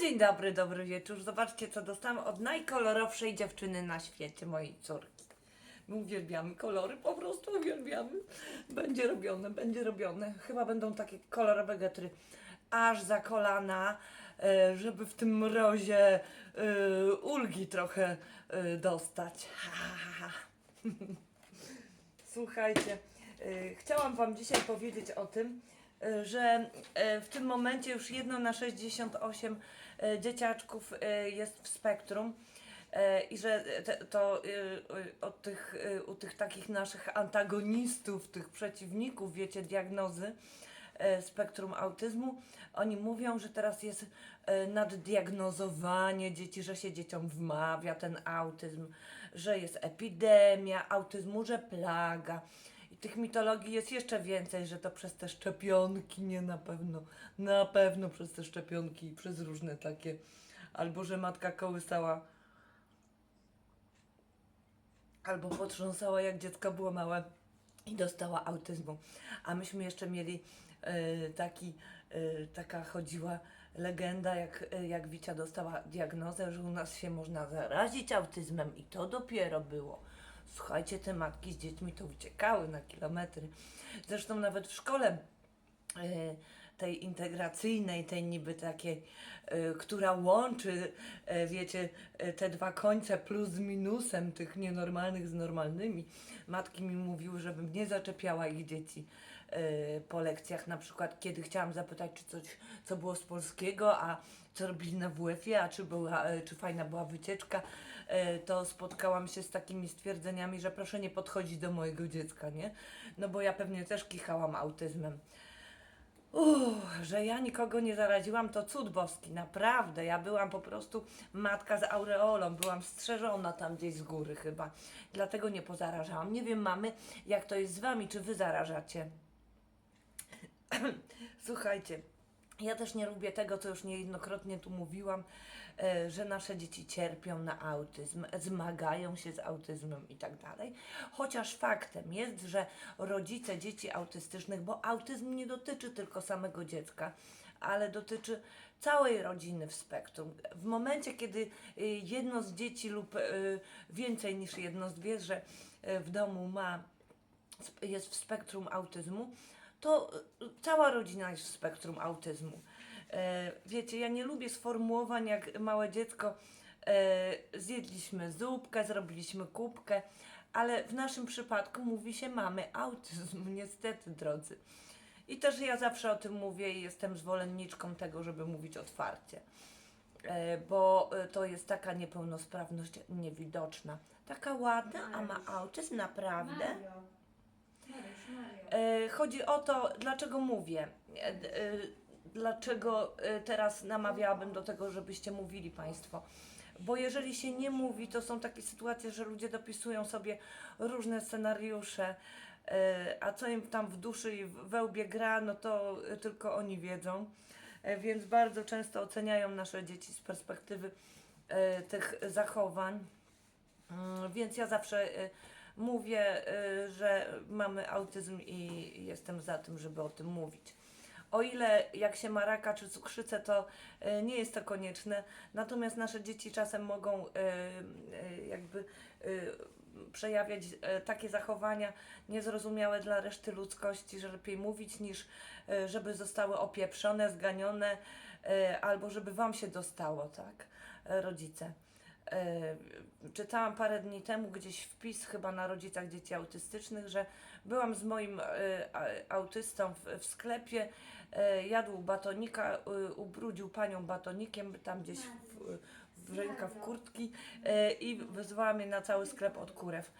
dzień dobry, dobry wieczór. Zobaczcie, co dostałam od najkolorowszej dziewczyny na świecie, mojej córki. My uwielbiamy kolory, po prostu uwielbiamy. Będzie robione, będzie robione. Chyba będą takie kolorowe getry aż za kolana, e, żeby w tym mrozie e, ulgi trochę e, dostać. Ha, ha, ha. Słuchajcie, chciałam Wam dzisiaj powiedzieć o tym, że w tym momencie już jedno na 68 y, dzieciaczków y, jest w spektrum. y, I że to od tych, u tych takich naszych antagonistów, tych przeciwników, wiecie, diagnozy spektrum autyzmu, oni mówią, że teraz jest naddiagnozowanie dzieci, że się dzieciom wmawia ten autyzm, że jest epidemia autyzmu, że plaga. Tych mitologii jest jeszcze więcej, że to przez te szczepionki, nie na pewno, na pewno przez te szczepionki przez różne takie, albo że matka kołysała, albo potrząsała jak dziecko było małe i dostała autyzmu. A myśmy jeszcze mieli e, taki, e, taka chodziła legenda, jak, e, jak Wicia dostała diagnozę, że u nas się można zarazić autyzmem i to dopiero było. Słuchajcie, te matki z dziećmi to uciekały na kilometry. Zresztą nawet w szkole e, tej integracyjnej, tej niby takiej, e, która łączy, e, wiecie, te dwa końce plus z minusem tych nienormalnych z normalnymi. Matki mi mówiły, żebym nie zaczepiała ich dzieci po lekcjach, na przykład kiedy chciałam zapytać, czy coś, co było z polskiego, a co robili na WF-ie, a czy, była, e, czy fajna była wycieczka, e, to spotkałam się z takimi stwierdzeniami, że proszę nie podchodzić do mojego dziecka, nie? No bo ja pewnie też kichałam autyzmem. Uff, że ja nikogo nie zaraziłam, to cud boski, naprawdę. Ja byłam po prostu matka z aureolą, byłam strzeżona tam gdzieś z góry chyba. Dlatego nie pozarażałam. Nie wiem, mamy, jak to jest z wami, czy wy zarażacie? Słuchajcie, ja też nie lubię tego, co już niejednokrotnie tu mówiłam, e, że nasze dzieci cierpią na autyzm, zmagają się z autyzmem i tak dalej. Chociaż faktem jest, że rodzice dzieci autystycznych, bo autyzm nie dotyczy tylko samego dziecka, ale dotyczy całej rodziny w spektrum. W momencie, kiedy y, jedno z dzieci lub y, więcej niż jedno zwierzę y, w domu ma jest w spektrum autyzmu, to y, cała rodzina jest w spektrum autyzmu. E, wiecie, ja nie lubię sformułowań jak małe dziecko e, zjedliśmy zupkę, zrobiliśmy kubkę, ale w naszym przypadku mówi się mamy autyzm, niestety drodzy. I też ja zawsze o tym mówię i jestem zwolenniczką tego, żeby mówić otwarcie. E, bo to jest taka niepełnosprawność niewidoczna. Taka ładna, a ma autyzm naprawdę. Chodzi o to, dlaczego mówię. E, e, Dlaczego e, teraz namawiałabym do tego, żebyście mówili Państwo. Bo jeżeli się nie mówi, to są takie sytuacje, że ludzie dopisują sobie różne scenariusze, e, a co im tam w duszy i we łbie gra, no to e, tylko oni wiedzą. E, Więc bardzo często oceniają nasze dzieci z perspektywy e, tych zachowań. Mm, Więc ja zawsze mówię, y, że mamy autyzm i jestem za tym, żeby o tym mówić. O ile jak się ma raka czy cukrzycę, to y, nie jest to konieczne, natomiast nasze dzieci czasem mogą y, jakby przejawiać takie zachowania niezrozumiałe dla reszty ludzkości, że lepiej mówić niż żeby zostały opieprzone, zganione albo żeby wam się dostało, tak, rodzice. E, czytałam parę dni temu gdzieś wpis chyba na rodzicach dzieci autystycznych, że byłam z moim a- autystą w, sklepie, e, jadł batonika, ubrudził panią batonikiem tam gdzieś w, w rękaw kurtki i wyzwała mnie na cały sklep od kurew.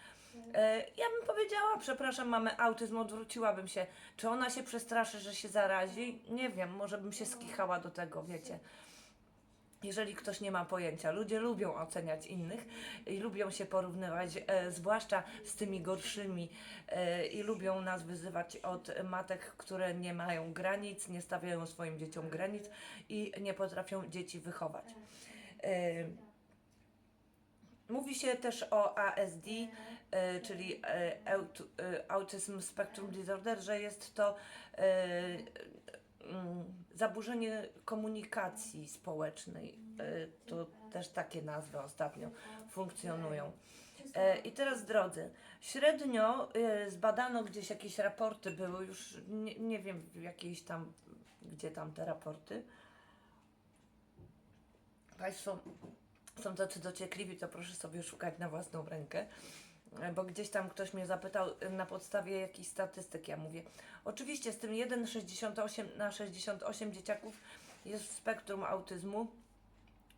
Ja bym powiedziała, przepraszam, mamy autyzm, odwróciłabym się. Czy ona się przestraszy, że się zarazi? Nie wiem, może bym się skichała do tego, wiecie jeżeli ktoś nie ma pojęcia. Ludzie lubią oceniać innych i lubią się porównywać, e, zwłaszcza z tymi gorszymi e, i lubią nas wyzywać od matek, które nie mają granic, nie stawiają swoim dzieciom granic i nie potrafią dzieci wychować. E, Mówi się też o ASD, e, czyli e, aut, e, Autism Spectrum Disorder, że jest to e, zaburzenie komunikacji społecznej. E, to też takie nazwy ostatnio funkcjonują. E, I teraz drodzy, średnio e, zbadano gdzieś jakieś raporty były, już nie, nie wiem jakieś tam, gdzie tam te raporty. Państwo są tacy dociekliwi, to proszę sobie szukać na własną rękę. Bo gdzieś tam ktoś mnie zapytał e, na podstawie jakichś statystyk, ja mówię. Oczywiście z tym 1,68 na 68 dzieciaków jest w spektrum autyzmu.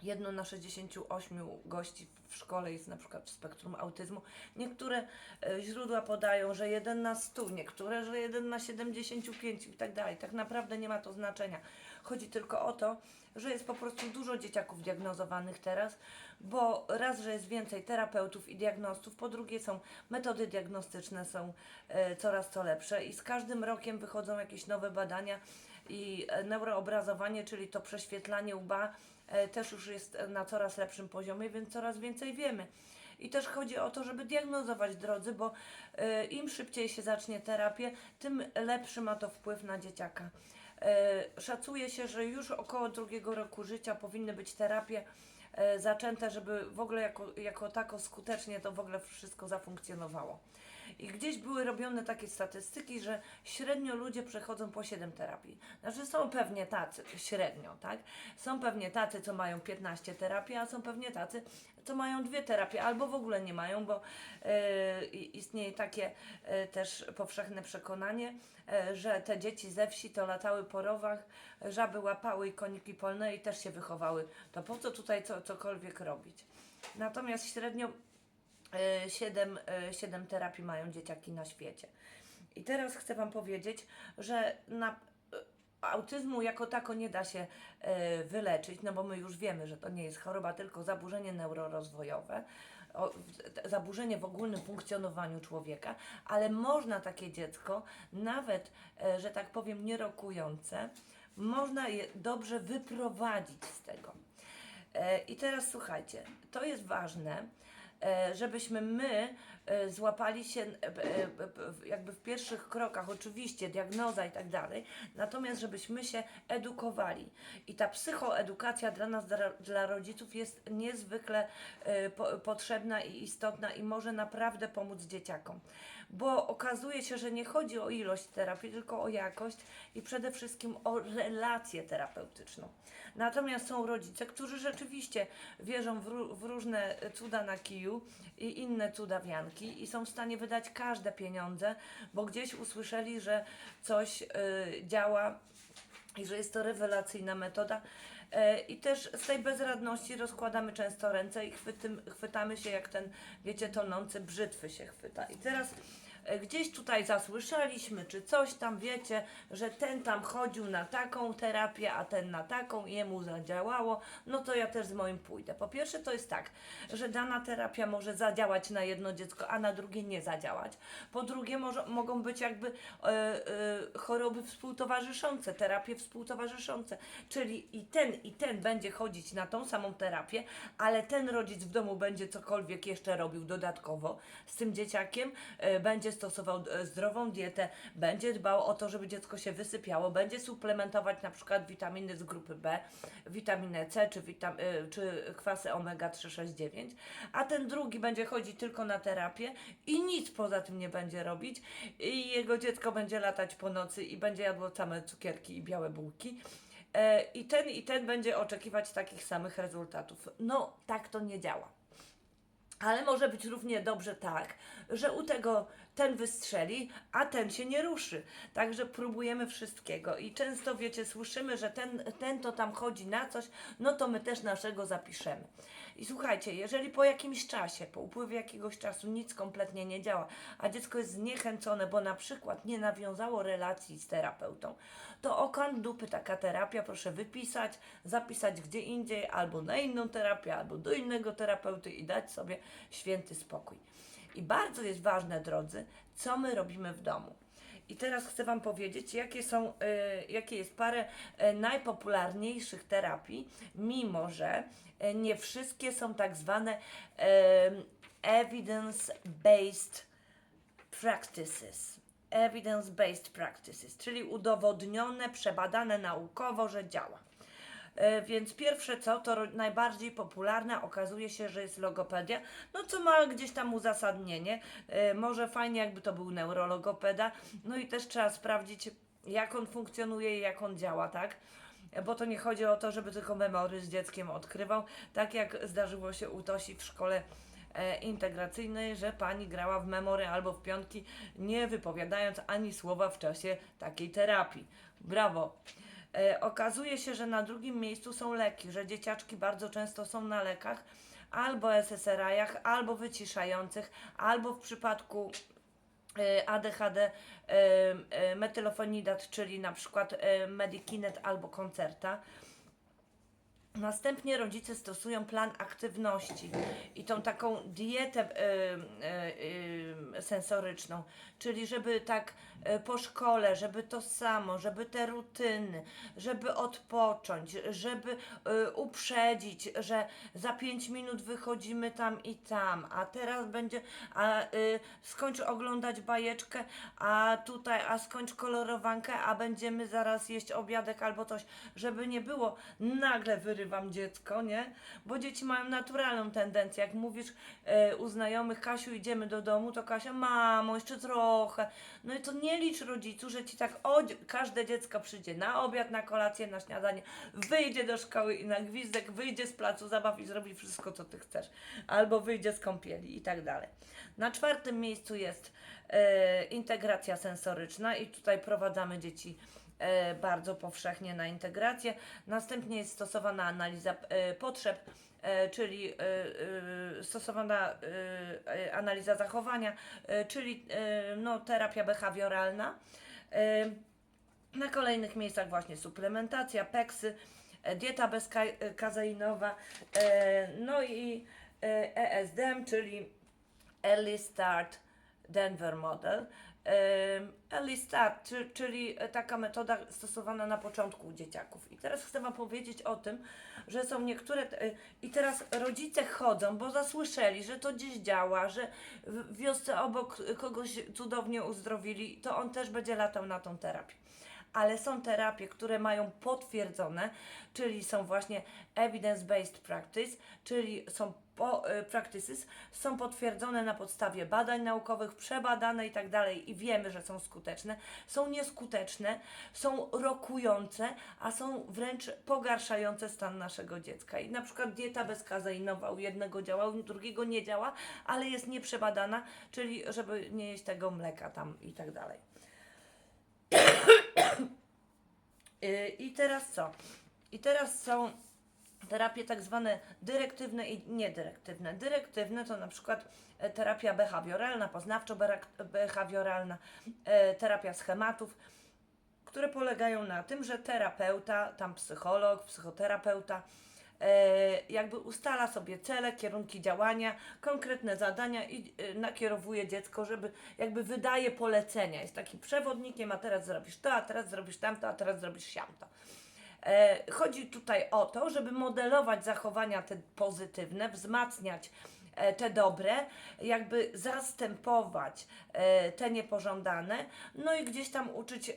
Jedno na 68 gości w szkole jest na przykład w spektrum autyzmu. Niektóre e, źródła podają, że jeden na 100, niektóre, że jeden na 75 i tak dalej. Tak naprawdę nie ma to znaczenia. Chodzi tylko o to, że jest po prostu dużo dzieciaków diagnozowanych teraz, bo raz, że jest więcej terapeutów i diagnostów, po drugie są metody diagnostyczne są e, coraz to lepsze i z każdym rokiem wychodzą jakieś nowe badania i e, neuroobrazowanie, czyli to prześwietlanie łba e, też już jest na coraz lepszym poziomie, więc coraz więcej wiemy. I też chodzi o to, żeby diagnozować drodzy, bo im szybciej się zacznie terapię, tym lepszy ma to wpływ na dzieciaka. E, Szacuje się, że już około drugiego roku życia powinny być terapie e, zaczęte, żeby w ogóle jako, jako tako skutecznie to w ogóle wszystko zafunkcjonowało. I gdzieś były robione takie statystyki, że średnio ludzie przechodzą po 7 terapii. Znaczy są pewnie tacy, średnio, tak? Są pewnie tacy, co mają 15 terapii, a są pewnie tacy, co mają dwie terapie, albo w ogóle nie mają, bo i- istnieje takie e, też powszechne przekonanie, e, że te dzieci ze wsi to latały po rowach, żaby łapały i koniki polne i też się wychowały. To po co tutaj co, cokolwiek robić? Natomiast średnio 7, 7 terapii mają dzieciaki na świecie. I teraz chcę Wam powiedzieć, że na autyzmu jako tako nie da się e, wyleczyć, no bo my już wiemy, że to nie jest choroba, tylko zaburzenie neurorozwojowe, o, zaburzenie w ogólnym funkcjonowaniu człowieka, ale można takie dziecko, nawet, e, że tak powiem, nierokujące, można je dobrze wyprowadzić z tego. E, I teraz słuchajcie, to jest ważne, żebyśmy my e, złapali się e, e, e, jakby w pierwszych krokach, oczywiście diagnoza i tak dalej, natomiast żebyśmy się edukowali. I ta psychoedukacja dla nas, dla, rodziców jest niezwykle e, po, potrzebna i istotna i może naprawdę pomóc dzieciakom. Bo okazuje się, że nie chodzi o ilość terapii, tylko o jakość i przede wszystkim o relację terapeutyczną. Natomiast są rodzice, którzy rzeczywiście wierzą w, w różne cuda na kiju i inne cudawianki i są w stanie wydać każde pieniądze, bo gdzieś usłyszeli, że coś y, działa i że jest to rewelacyjna metoda. E, I też z tej bezradności rozkładamy często ręce i chwytym, chwytamy się jak ten, wiecie, tonący brzytwy się chwyta. I teraz gdzieś tutaj zasłyszeliśmy, czy coś tam, wiecie, że ten tam chodził na taką terapię, a ten na taką i jemu zadziałało, no to ja też z moim pójdę. Po pierwsze to jest tak, że dana terapia może zadziałać na jedno dziecko, a na drugie nie zadziałać. Po drugie może, mogą być jakby e, e, choroby współtowarzyszące, terapie współtowarzyszące, czyli i ten i ten będzie chodzić na tą samą terapię, ale ten rodzic w domu będzie cokolwiek jeszcze robił dodatkowo z tym dzieciakiem, e, będzie stosował e, zdrową dietę, będzie dbał o to, żeby dziecko się wysypiało, będzie suplementować na przykład witaminy z grupy B, witaminę C czy, witam, e, czy kwasy omega 369, a ten drugi będzie chodzić tylko na terapię i nic poza tym nie będzie robić i jego dziecko będzie latać po nocy i będzie jadło same cukierki i białe bułki. E, I ten i ten będzie oczekiwać takich samych rezultatów. No, tak to nie działa. Ale może być równie dobrze tak, że u tego ten wystrzeli, a ten się nie ruszy. Także próbujemy wszystkiego i często, wiecie, słyszymy, że ten, ten to tam chodzi na coś, no to my też naszego zapiszemy. I słuchajcie, jeżeli po jakimś czasie, po upływie jakiegoś czasu nic kompletnie nie działa, a dziecko jest zniechęcone, bo na przykład nie nawiązało relacji z terapeutą, to okan dupy taka terapia proszę wypisać, zapisać gdzie indziej, albo na inną terapię, albo do innego terapeuty i dać sobie święty spokój. I bardzo jest ważne, drodzy, co my robimy w domu. I teraz chcę Wam powiedzieć, jakie są, y, jakie jest parę y, najpopularniejszych terapii, mimo że y, nie wszystkie są tak zwane evidence-based practices. evidence-based practices, czyli udowodnione, przebadane naukowo, że działa. E, Więc pierwsze co, to najbardziej popularne okazuje się, że jest logopedia, no co ma gdzieś tam uzasadnienie. E, Może fajnie jakby to był neurologopeda, no i też trzeba sprawdzić jak on funkcjonuje i jak on działa, tak? E, Bo to nie chodzi o to, żeby tylko memory z dzieckiem odkrywał, tak jak zdarzyło się u Tosi w szkole integracyjnej, że pani grała w memory albo w piątki, nie wypowiadając ani słowa w czasie takiej terapii. Brawo! E, okazuje się, że na drugim miejscu są leki, że dzieciaczki bardzo często są na lekach, albo SSRI-ach, albo wyciszających, albo w przypadku e, ADHD e, metylofenidat, czyli na przykład Medikinet albo Koncerta. Następnie rodzice stosują plan aktywności i tą taką dietę sensoryczną, czyli żeby tak po szkole, żeby to samo, żeby te rutyny, żeby odpocząć, żeby y, uprzedzić, że za 5 minut wychodzimy tam i tam, a teraz będzie, a y, skończ oglądać bajeczkę, a tutaj, a skończ kolorowankę, a będziemy zaraz jeść obiadek albo coś, żeby nie było nagle wyrywam dziecko, nie? Bo dzieci mają naturalną tendencję, jak mówisz e, u znajomych, Kasiu idziemy do domu, to Kasia, mamo, jeszcze trochę. No i to nie licz rodzicu, że ci tak, każde dziecko przyjdzie na obiad, na kolację, na śniadanie, wyjdzie do szkoły i na gwizdek, wyjdzie z placu zabaw i zrobi wszystko, co ty chcesz. Albo wyjdzie z kąpieli i tak dalej. Na czwartym miejscu jest e, integracja sensoryczna i tutaj prowadzamy dzieci e, bardzo powszechnie na integrację. Następnie jest stosowana analiza e, potrzeb, czyli e, e, stosowana e, e, analiza zachowania, e, czyli e, no, terapia behawioralna. E, na kolejnych miejscach właśnie suplementacja, peksy, e, dieta bezkazeinowa, e, no i e, ESDM, czyli Early Start Denver Model. Early Start, czy, czyli taka metoda stosowana na początku u dzieciaków. I teraz chcę Wam powiedzieć o tym, że są niektóre. e, I teraz rodzice chodzą, bo zasłyszeli, że to gdzieś działa, że w wiosce obok kogoś cudownie uzdrowili, to on też będzie latał na tą terapię ale są terapie, które mają potwierdzone, czyli są właśnie evidence-based practice, czyli są po, y, practices, są potwierdzone na podstawie badań naukowych, przebadane i tak dalej i wiemy, że są skuteczne, są nieskuteczne, są rokujące, a są wręcz pogarszające stan naszego dziecka. I na przykład dieta bezkazeinowa u jednego działa, u drugiego nie działa, ale jest nieprzebadana, czyli żeby nie jeść tego mleka tam i tak dalej. I teraz co? I teraz są terapie tak zwane dyrektywne i niedyrektywne. Dyrektywne to na przykład e, terapia behawioralna, poznawczo-behawioralna, e, terapia schematów, które polegają na tym, że terapeuta, tam psycholog, psychoterapeuta, e, jakby ustala sobie cele, kierunki działania, konkretne zadania i nakierowuje dziecko, żeby jakby wydaje polecenia. Jest takim przewodnikiem, a teraz zrobisz to, a teraz zrobisz tamto, a teraz zrobisz siamto. E, Chodzi tutaj o to, żeby modelować zachowania te pozytywne, wzmacniać e, te dobre, jakby zastępować e, te niepożądane, no i gdzieś tam uczyć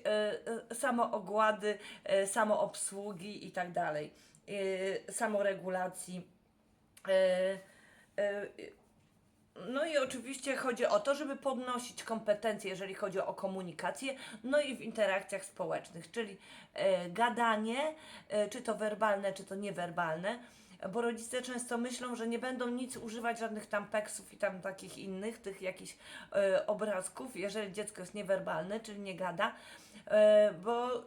samoogłady, samoobsługi i tak dalej, samoregulacji. No i oczywiście chodzi o to, żeby podnosić kompetencje, jeżeli chodzi o komunikację, no i w interakcjach społecznych, czyli e, gadanie, e, czy to werbalne, czy to niewerbalne, bo rodzice często myślą, że nie będą nic używać, żadnych tam peksów i tam takich innych, tych jakichś e, obrazków, jeżeli dziecko jest niewerbalne, czyli nie gada, e, bo e,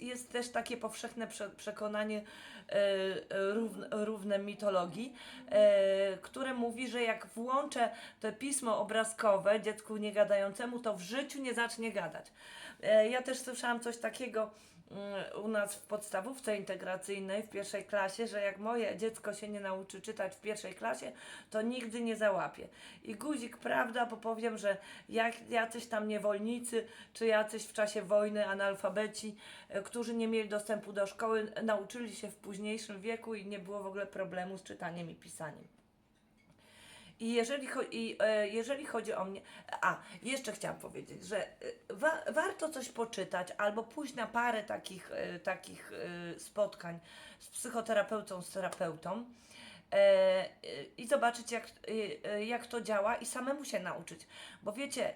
jest też takie powszechne prze, przekonanie e, równe, równe mitologii, które mówi, że jak włączę to pismo obrazkowe dziecku niegadającemu, to w życiu nie zacznie gadać. Ja też słyszałam coś takiego u nas w podstawówce integracyjnej w pierwszej klasie, że jak moje dziecko się nie nauczy czytać w pierwszej klasie, to nigdy nie załapie. I guzik, prawda, bo powiem, że jak jacyś tam niewolnicy, czy jacyś w czasie wojny analfabeci, e, którzy nie mieli dostępu do szkoły, nauczyli się w późniejszym wieku i nie było w ogóle problemu z czytaniem i pisaniem. I jeżeli, i, e, jeżeli chodzi o mnie, a jeszcze chciałam powiedzieć, że e, wa- warto coś poczytać albo pójść na parę takich, e, takich e, spotkań z psychoterapeutą, z terapeutą e, e, i zobaczyć, jak, e, e, jak to działa i samemu się nauczyć. Bo wiecie,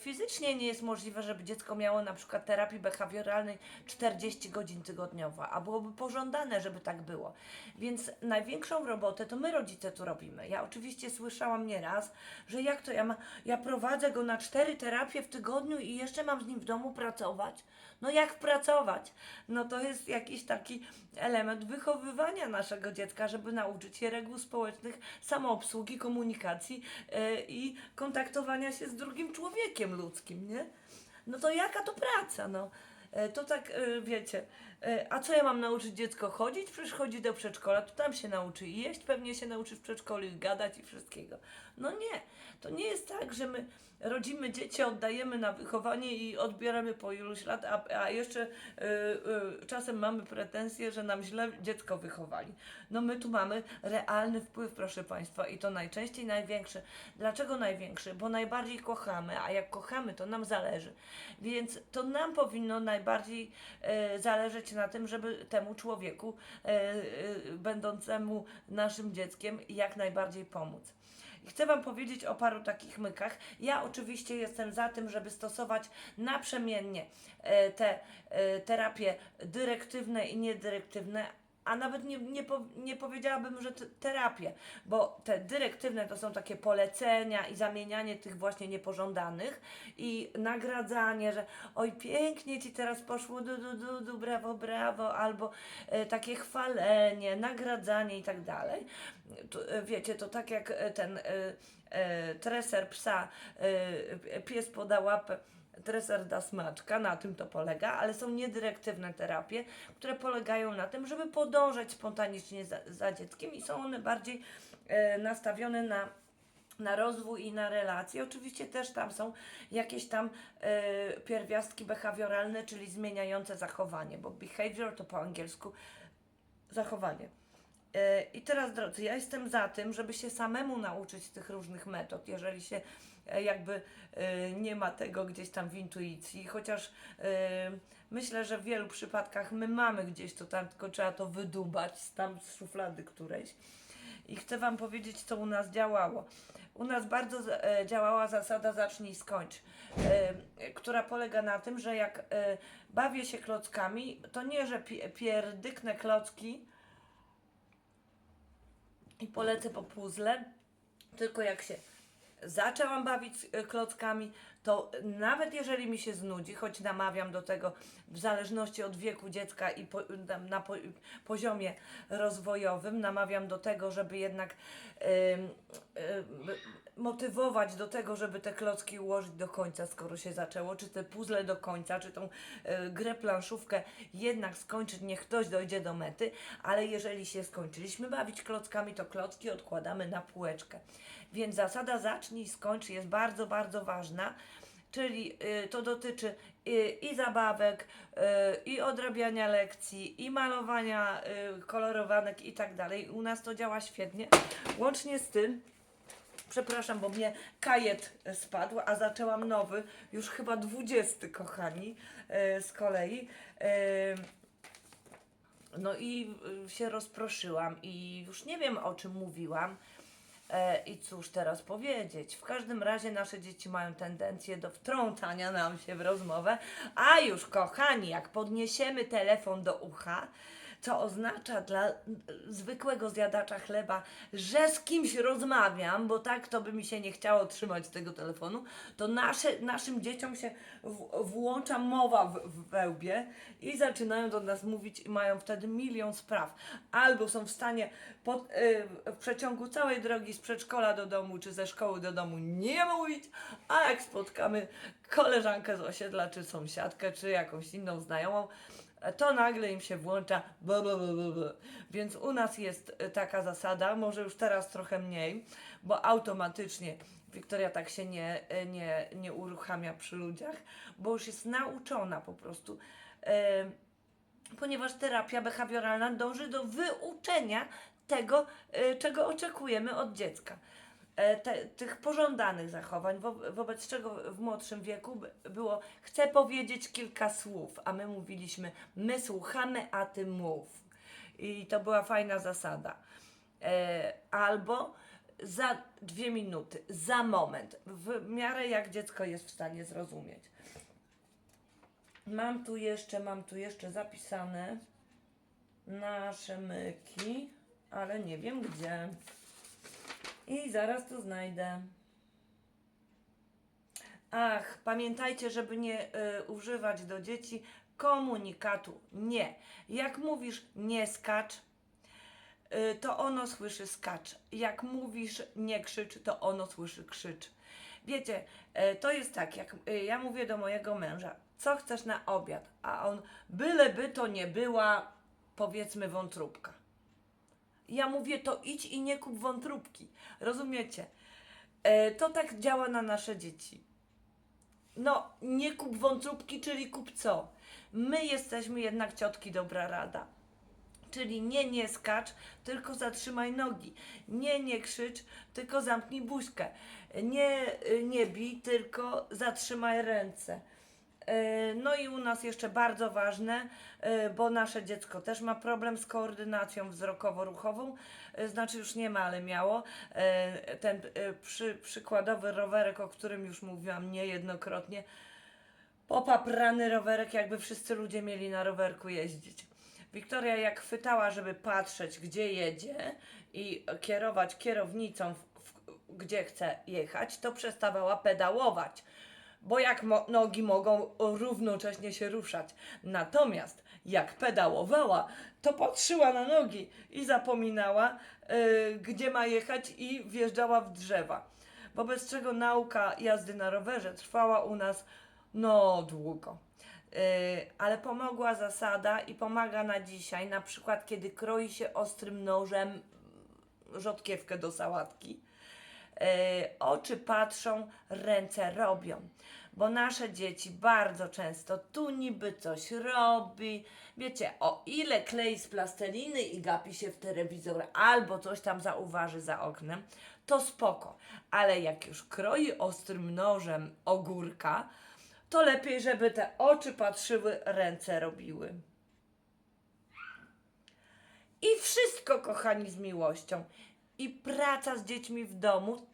fizycznie nie jest możliwe, żeby dziecko miało na przykład terapii behawioralnej 40 godzin tygodniowo, a byłoby pożądane, żeby tak było. Więc największą robotę to my rodzice tu robimy. Ja oczywiście słyszałam nieraz, że jak to ja ma, ja prowadzę go na cztery terapie w tygodniu i jeszcze mam z nim w domu pracować. No jak pracować? No to jest jakiś taki element wychowywania naszego dziecka, żeby nauczyć je reguł społecznych, samoobsługi, komunikacji yy, i kontaktowania się z drugim człowiekiem ludzkim, nie? No to jaka to praca, no? E, To tak, e, wiecie, a co ja mam nauczyć dziecko chodzić? Przecież chodzi do przedszkola, to tam się nauczy jeść, pewnie się nauczy w przedszkolu i gadać i wszystkiego. No nie, to nie jest tak, że my rodzimy dzieci, oddajemy na wychowanie i odbieramy po iluś lat, a, a jeszcze e, e, czasem mamy pretensje, że nam źle dziecko wychowali. No my tu mamy realny wpływ, proszę Państwa, i to najczęściej największy. Dlaczego największy? Bo najbardziej kochamy, a jak kochamy, to nam zależy. Więc to nam powinno najbardziej e, zależeć na tym, żeby temu człowieku, e, e, będącemu naszym dzieckiem, jak najbardziej pomóc. Chcę Wam powiedzieć o paru takich mykach. Ja oczywiście jestem za tym, żeby stosować naprzemiennie e, te terapie dyrektywne i niedyrektywne, a nawet nie, nie, po, nie powiedziałabym, że te, terapie, bo te dyrektywne to są takie polecenia i zamienianie tych właśnie niepożądanych i nagradzanie, że oj pięknie Ci teraz poszło, du, du, du, du brawo, brawo, albo e, takie chwalenie, nagradzanie i tak dalej. E, wiecie, to tak jak e, ten treser psa, pies poda łapę, treser da smaczka, na tym to polega, ale są niedyrektywne terapie, które polegają na tym, żeby podążać spontanicznie za, za dzieckiem i są one bardziej e, nastawione na na rozwój i na relacje. Oczywiście też tam są jakieś tam e, pierwiastki behawioralne, czyli zmieniające zachowanie, bo behavior to po angielsku zachowanie. E, I teraz, drodzy, ja jestem za tym, żeby się samemu nauczyć tych różnych metod, jeżeli się jakby e, nie ma tego gdzieś tam w intuicji, chociaż e, myślę, że w wielu przypadkach my mamy gdzieś to tam, tylko trzeba to wydubać tam z szuflady którejś. I chcę Wam powiedzieć, co u nas działało. U nas bardzo e, działała zasada zacznij skończ, e, która polega na tym, że jak e, bawię się klockami, to nie, że pi- pierdyknę klocki i polecę po puzzle, tylko jak się zaczęłam bawić e, klockami, to nawet jeżeli mi się znudzi, choć namawiam do tego w zależności od wieku dziecka i po, na, po, poziomie rozwojowym, namawiam do tego, żeby jednak em, em, motywować do tego, żeby te klocki ułożyć do końca, skoro się zaczęło, czy te puzzle do końca, czy tą e, grę planszówkę jednak skończyć, niech ktoś dojdzie do mety, ale jeżeli się skończyliśmy bawić klockami, to klocki odkładamy na półeczkę. Więc zasada zacznij skończ jest bardzo, bardzo ważna. Czyli y, to dotyczy y, i zabawek, y, i odrabiania lekcji, i malowania y, kolorowanek i tak dalej. U nas to działa świetnie. Łącznie z tym, przepraszam, bo mnie kajet spadł, a zaczęłam nowy, już chyba 20, kochani, y, z kolei. Y, no i y, się rozproszyłam i już nie wiem o czym mówiłam. E, I cóż teraz powiedzieć? W każdym razie nasze dzieci mają tendencję do wtrącania nam się w rozmowę, a już kochani, jak podniesiemy telefon do ucha, co oznacza dla zwykłego zjadacza chleba, że z kimś rozmawiam, bo tak to by mi się nie chciało trzymać tego telefonu, to nasze, naszym dzieciom się w, włącza mowa w, w wełbie i zaczynają do nas mówić i mają wtedy milion spraw. Albo są w stanie pod, y, w przeciągu całej drogi z przedszkola do domu czy ze szkoły do domu nie mówić, a jak spotkamy koleżankę z osiedla, czy sąsiadkę, czy jakąś inną znajomą, to nagle im się włącza bla, bla, bla, bla, bla. Więc u nas jest y, taka zasada, może już teraz trochę mniej, bo automatycznie Wiktoria tak się nie, y, nie, nie uruchamia przy ludziach, bo już jest nauczona po prostu. Em, ponieważ terapia behawioralna dąży do wyuczenia tego, y, czego oczekujemy od dziecka. E, te, tych pożądanych zachowań, wo, wobec czego w młodszym wieku by- było chcę powiedzieć kilka słów, a my mówiliśmy my słuchamy, a ty mów. I to była fajna zasada. E, albo za dwie minuty, za moment, w miarę jak dziecko jest w stanie zrozumieć. Mam tu jeszcze, mam tu jeszcze zapisane nasze myki, ale nie wiem gdzie. I zaraz to znajdę. Ach, pamiętajcie, żeby nie y, używać do dzieci komunikatu nie. Jak mówisz nie skacz, y, to ono słyszy skacz. Jak mówisz nie krzycz, to ono słyszy krzycz. Wiecie, y, to jest tak, jak y, ja mówię do mojego męża, co chcesz na obiad, a on byleby to nie była, powiedzmy, wątróbka. Ja mówię, to idź i nie kup wątróbki. Rozumiecie? E, to tak działa na nasze dzieci. No, nie kup wątróbki, czyli kup co? My jesteśmy jednak ciotki dobra rada. Czyli nie, nie skacz, tylko zatrzymaj nogi. Nie, nie krzycz, tylko zamknij buźkę. Nie, y, nie bij, tylko zatrzymaj ręce. E, No i u nas jeszcze bardzo ważne, e, bo nasze dziecko też ma problem z koordynacją wzrokowo-ruchową, e, znaczy już nie ma, ale miało. Ten przy, przykładowy rowerek, o którym już mówiłam niejednokrotnie, popaprany rowerek, jakby wszyscy ludzie mieli na rowerku jeździć. Wiktoria jak chwytała, żeby patrzeć, gdzie jedzie i kierować kierownicą, w, w, gdzie chce jechać, to przestawała pedałować bo jak mo- nogi mogą równocześnie się ruszać. Natomiast jak pedałowała, to patrzyła na nogi i zapominała, y, gdzie ma jechać i wjeżdżała w drzewa. Wobec czego nauka jazdy na rowerze trwała u nas no długo. Y, ale pomogła zasada i pomaga na dzisiaj, na przykład kiedy kroi się ostrym nożem rzodkiewkę do sałatki oczy patrzą, ręce robią. Bo nasze dzieci bardzo często tu niby coś robi. Wiecie, o ile klei z plasteliny i gapi się w telewizor albo coś tam zauważy za oknem, to spoko. Ale jak już kroi ostrym nożem ogórka, to lepiej, żeby te oczy patrzyły, ręce robiły. I wszystko, kochani, z miłością. I praca z dziećmi w domu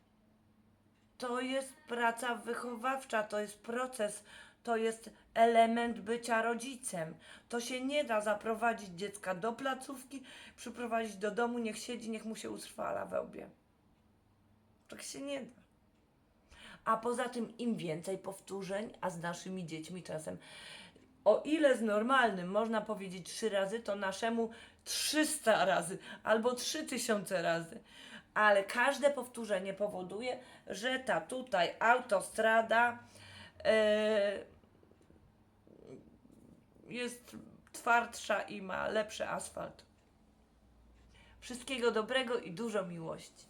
to jest praca wychowawcza, to jest proces, to jest element bycia rodzicem. To się nie da zaprowadzić dziecka do placówki, przyprowadzić do domu, niech siedzi, niech mu się utrwala we łbie. Tak się nie da. A poza tym im więcej powtórzeń, a z naszymi dziećmi czasem, o ile z normalnym można powiedzieć trzy razy, to naszemu 300 razy albo 3000 razy. Ale każde powtórzenie powoduje, że ta tutaj autostrada e, jest twardsza i ma lepszy asfalt. Wszystkiego dobrego i dużo miłości.